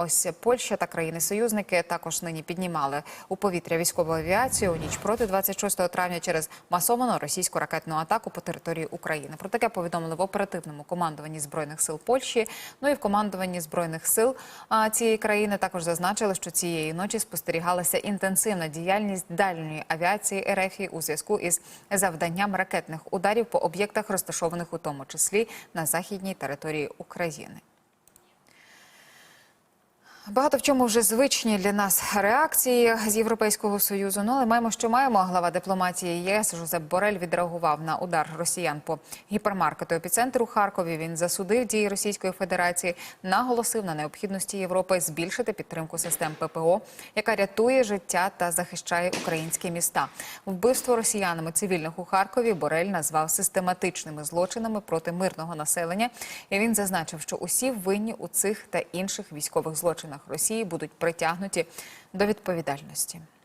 Ось Польща та країни-союзники також нині піднімали у повітря військову авіацію у ніч проти 26 травня через масовану російську ракетну атаку по території України. Про таке повідомили в оперативному командуванні збройних сил Польщі. Ну і в командуванні збройних сил цієї країни також зазначили, що цієї ночі спостерігалася інтенсивна діяльність дальньої авіації РФ у зв'язку із завданням ракетних ударів по об'єктах, розташованих у тому числі на західній території України. Багато в чому вже звичні для нас реакції з Європейського союзу. Ну але маємо, що маємо. Глава дипломатії ЄС Жозеп Борель відреагував на удар росіян по гіпермаркету епіцентру Харкові. Він засудив дії Російської Федерації, наголосив на необхідності Європи збільшити підтримку систем ППО, яка рятує життя та захищає українські міста. Вбивство росіянами цивільних у Харкові Борель назвав систематичними злочинами проти мирного населення. І він зазначив, що усі винні у цих та інших військових злочинах Росії будуть притягнуті до відповідальності.